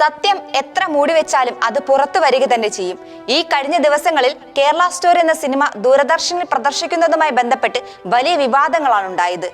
സത്യം എത്ര മൂടി വെച്ചാലും അത് പുറത്തു വരിക തന്നെ ചെയ്യും. ഈ കഴിഞ്ഞ ദിവസങ്ങളിൽ കേരള സ്റ്റോറി എന്ന സിനിമ ദൂരദർശനിൽ പ്രദർശിക്കുന്നതുമായി ബന്ധപ്പെട്ട് വലിയ വിവാദങ്ങളാണ് ഉണ്ടായത്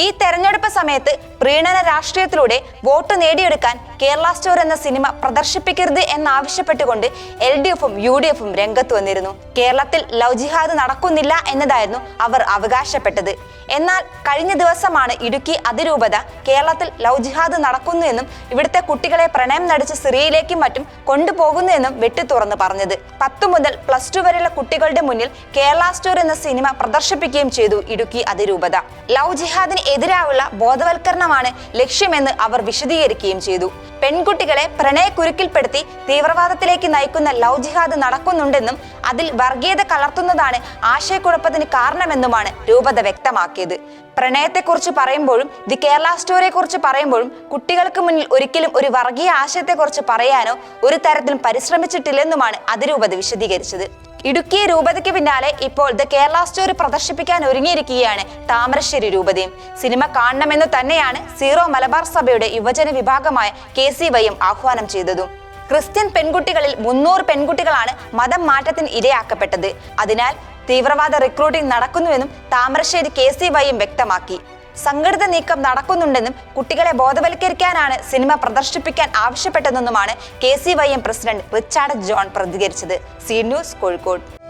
ഈ തെരഞ്ഞെടുപ്പ് സമയത്ത് പ്രീണന രാഷ്ട്രീയത്തിലൂടെ വോട്ട് നേടിയെടുക്കാൻ കേരള സ്റ്റോർ എന്ന സിനിമ പ്രദർശിപ്പിക്കരുത് എന്നാവശ്യപ്പെട്ടുകൊണ്ട് എൽ ഡി എഫും യു ഡി എഫും രംഗത്ത് വന്നിരുന്നു. കേരളത്തിൽ ലവ് ജിഹാദ് നടക്കുന്നില്ല എന്നതായിരുന്നു അവർ അവകാശപ്പെട്ടത്. എന്നാൽ കഴിഞ്ഞ ദിവസമാണ് ഇടുക്കി അതിരൂപത കേരളത്തിൽ ലവ് ജിഹാദ് നടക്കുന്നു എന്നും ഇവിടുത്തെ കുട്ടികളെ പ്രണയം നടിച്ച് സിറിയയിലേക്കും മറ്റും കൊണ്ടുപോകുന്നു എന്നും വെട്ടി തുറന്നു പറഞ്ഞത്. പത്തു മുതൽ പ്ലസ് ടു വരെയുള്ള കുട്ടികളുടെ മുന്നിൽ കേരള സ്റ്റോർ എന്ന സിനിമ പ്രദർശിപ്പിക്കുകയും ചെയ്തു ഇടുക്കി അതിരൂപത. ലവ് ജിഹാദിന് എതിരായുള്ള ബോധവൽക്കരണമാണ് ലക്ഷ്യമെന്ന് അവർ വിശദീകരിക്കുകയും ചെയ്തു. പെൺകുട്ടികളെ പ്രണയക്കുരുക്കിൽപ്പെടുത്തി തീവ്രവാദത്തിലേക്ക് നയിക്കുന്ന ലവ് ജിഹാദ് നടക്കുന്നുണ്ടെന്നും അതിൽ വർഗീയത കലർത്തുന്നതാണ് ആശയക്കുഴപ്പത്തിന് കാരണമെന്നുമാണ് രൂപത വ്യക്തമാക്കിയത്. പ്രണയത്തെക്കുറിച്ച് പറയുമ്പോഴും ദി കേരള സ്റ്റോറിയെക്കുറിച്ച് പറയുമ്പോഴും കുട്ടികൾക്ക് മുന്നിൽ ഒരിക്കലും ഒരു വർഗീയ ആശയത്തെക്കുറിച്ച് പറയാനോ ഒരു തരത്തിലും പരിശ്രമിച്ചിട്ടില്ലെന്നുമാണ് അതിരൂപത വിശദീകരിച്ചത്. ഇടുക്കി രൂപതയ്ക്ക് പിന്നാലെ ഇപ്പോൾ ദ കേരള സ്റ്റോറി പ്രദർശിപ്പിക്കാൻ ഒരുങ്ങിയിരിക്കുകയാണ് താമരശ്ശേരി രൂപതയും. സിനിമ കാണണമെന്ന് തന്നെയാണ് സീറോ മലബാർ സഭയുടെ യുവജന വിഭാഗമായ കെ സി വൈയും ആഹ്വാനം ചെയ്തതും. ക്രിസ്ത്യൻ പെൺകുട്ടികളിൽ മുന്നൂറ് പെൺകുട്ടികളാണ് മതം മാറ്റത്തിന് ഇരയാക്കപ്പെട്ടത്. അതിനാൽ തീവ്രവാദ റിക്രൂട്ടിംഗ് നടക്കുന്നുവെന്നും താമരശ്ശേരി കെ സി വൈയും വ്യക്തമാക്കി. സംഘടിത നീക്കം നടക്കുന്നുണ്ടെന്നും കുട്ടികളെ ബോധവൽക്കരിക്കാനാണ് സിനിമ പ്രദർശിപ്പിക്കാൻ ആവശ്യപ്പെട്ടതെന്നുമാണ് K C Y M president Richard John പ്രതികരിച്ചത്. C news Kozhikode.